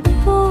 pour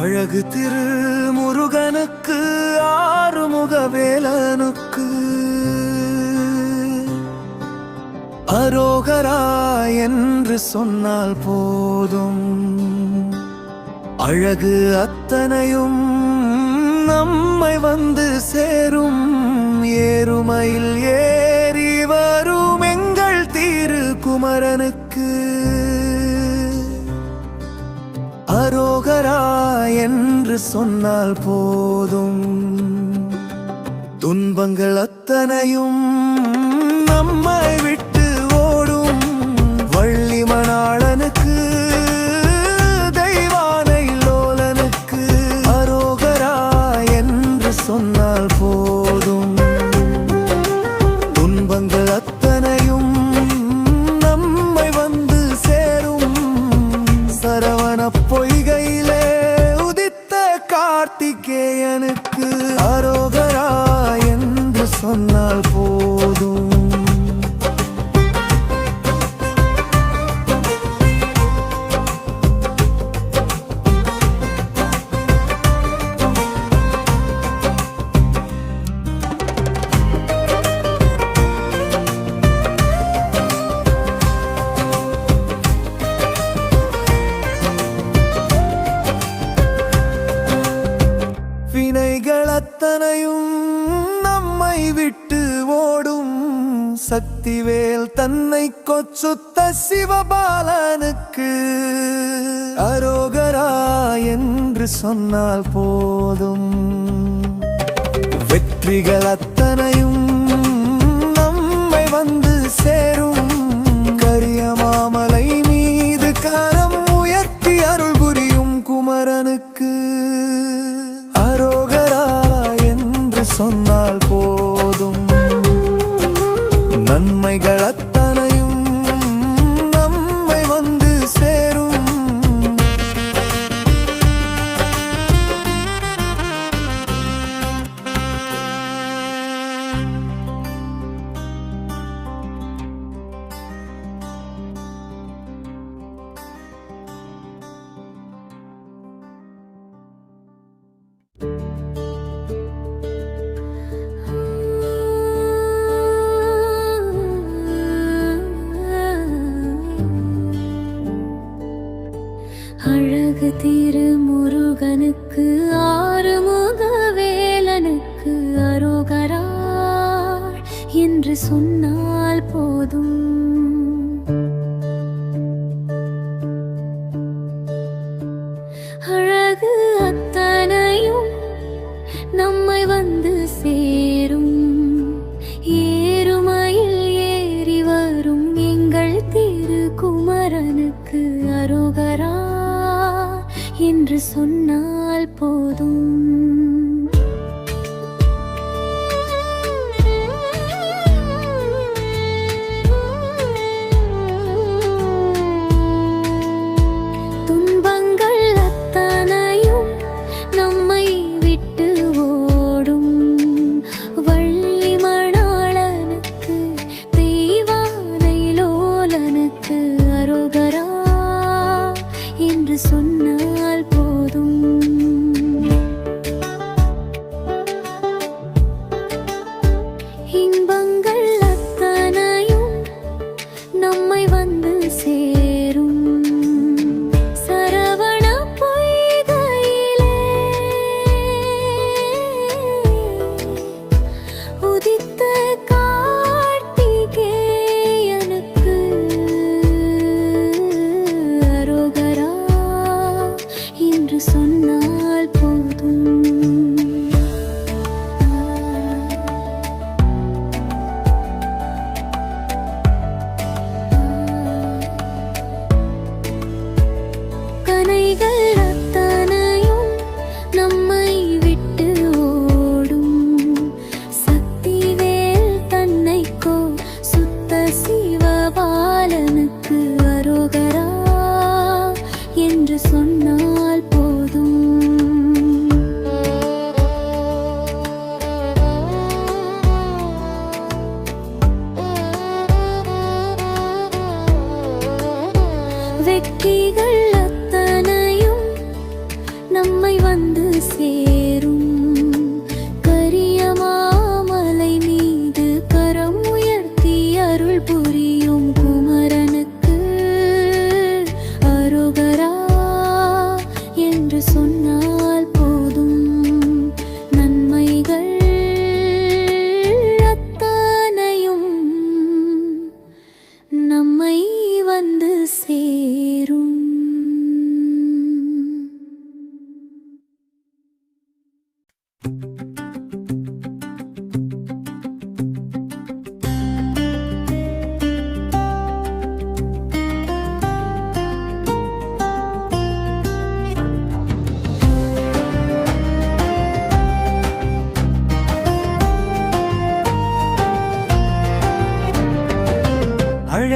அழகு திரு முருகனுக்கு ஆறுமுகவேலனுக்கு அரோகரா என்று சொன்னால் போதும். அழகு அத்தனையும் நம்மை வந்து சேரும். ஏறுமையில் ஏறி வரும் எங்கள் தீரு குமரனுக்கு. அரோகரா என்று சொன்னால் போதும். துன்பங்கள் அத்தனையும் நம்மை விட்டு ஓடும். வள்ளி மணாள தாயே எனக்கு அரோகரா என்று சொன்னால் போதும். சக்திவேல் தன்னை கொச்சுத்த சிவபாலனுக்கு அரோகரா என்று சொன்னால் போதும். வெற்றிகள் அத்தனையும்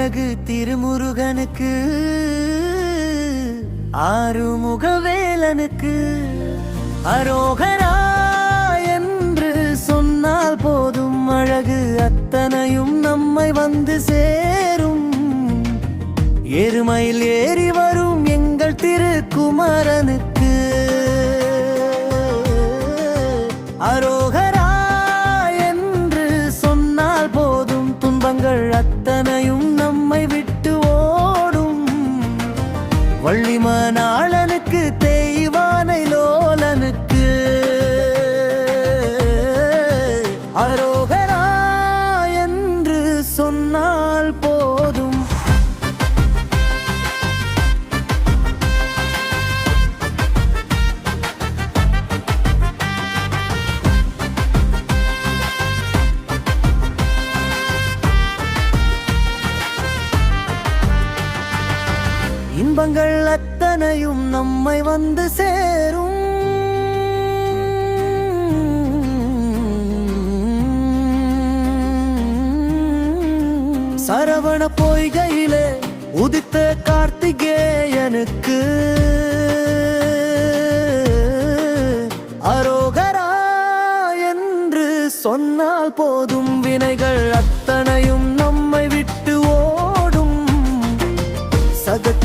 அழகு திருமுருகனுக்கு ஆறுமுக வேலனுக்கு அரோகரா என்று சொன்னால் போதும் அழகு. அத்தனையும் நம்மை வந்து சேரும். எருமையில் ஏறி வரும் எங்கள் திருக்குமரனுக்கு. அரோகரா என்று சொன்னால் போதும் துன்பங்கள் அத்தனையும் வள்ளிமனாள இன்பங்கள் அத்தனையும் நம்மை வந்து சேரும். சரவண பொய்கையிலே உதித்த கார்த்திகேயனுக்கு அரோகரா என்று சொன்னால் போதும் வினைகள்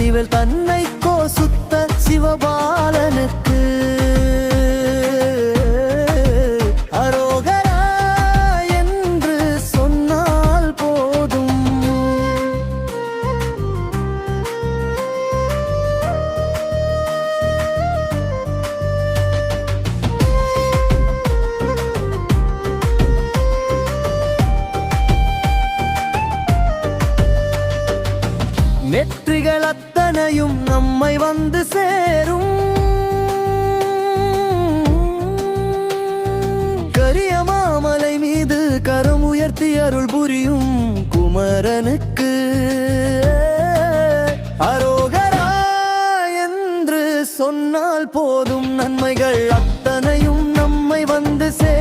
அறிவில் தன்னை கோசுத்த சிவபாலனுக்கு உணர்த்தி அருள் புரியும் குமரனுக்கு. அரோகரா என்று சொன்னால் போதும் நன்மைகள் அத்தனையும் நம்மை வந்து சே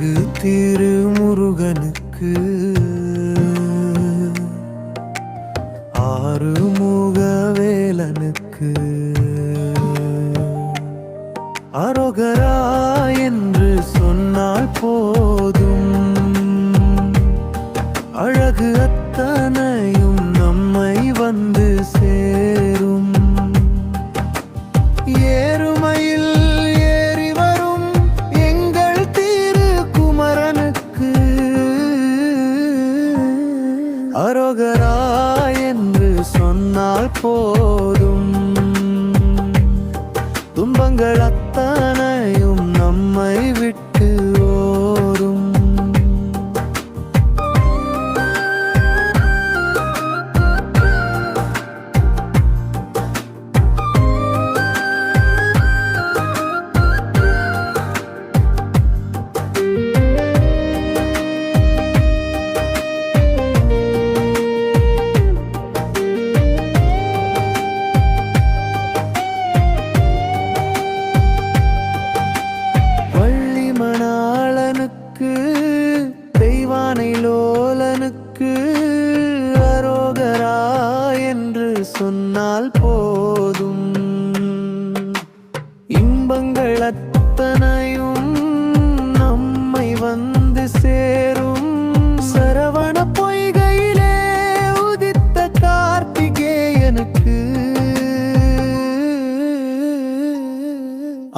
அங்கு திருமுருகனுக்கு. порога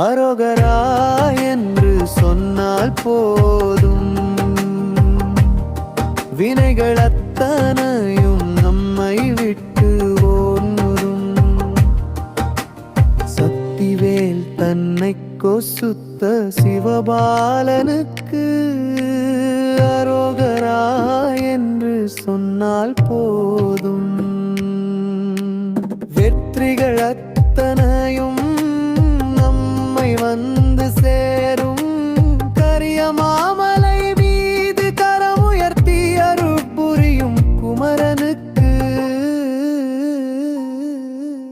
அரோகரா என்று சொன்னால் போதும். வினைகள் அத்தனையும் நம்மை விட்டு ஓன்னுரும் சக்திவேல் தன்னை கொசுத்த சிவபாலனுக்கு அரோகரா என்று சொன்னால் போதும். வெற்றிகள்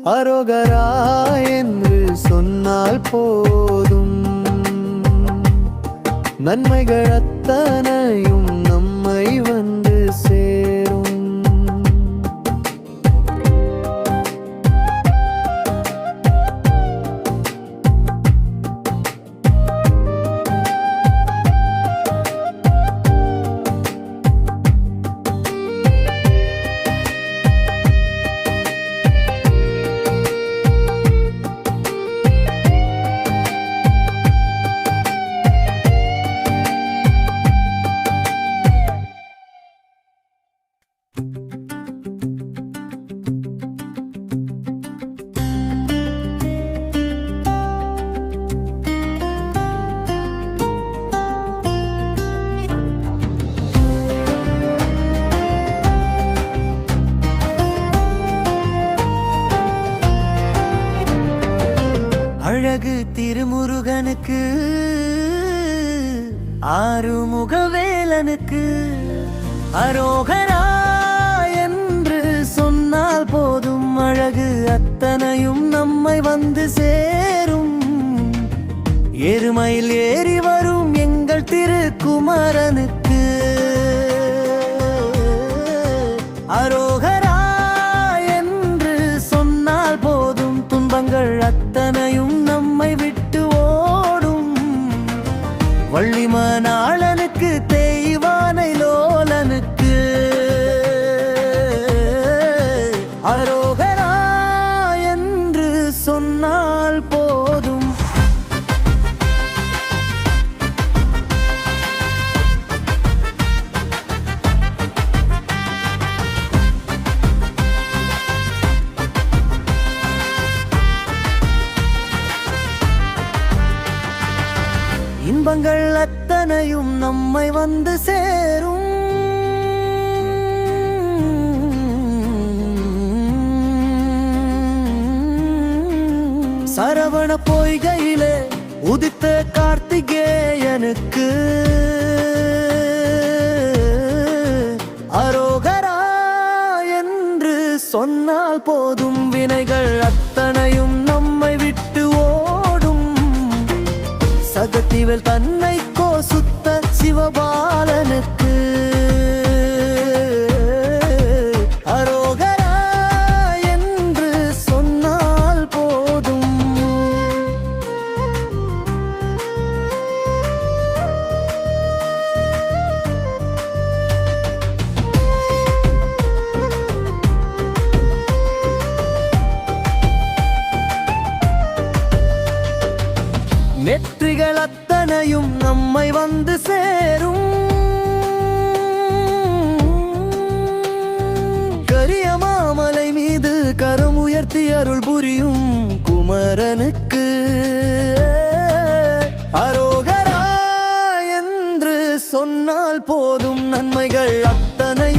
அரோகரா என்று சொன்னால் போதும். நன்மைகள் அத்தனையும் வேலனுக்கு ஆறுமுக வேலனுக்கு அரோகரா என்று சொன்னால் போதும் அழகு. அத்தனையும் நம்மை வந்து சேரும். எருமையில் ஏறி வரும் எங்கள் திருக்குமரனுக்கு. அரோகரா என்று சொன்னால் போதும் துன்பங்கள் அத்த வள்ளிமணாளனுக்கு சரவண பொய்கையிலே உதித்த கார்த்திகேயனுக்கு. அரோகரா என்று சொன்னால் போதும் வினைகள் அத்தனையும் நம்மை விட்டு ஓடும். சகத்திவல் தன்னை கோசுத்த சிவபாலனுக்கு போதும் நன்மைகள் அத்தனை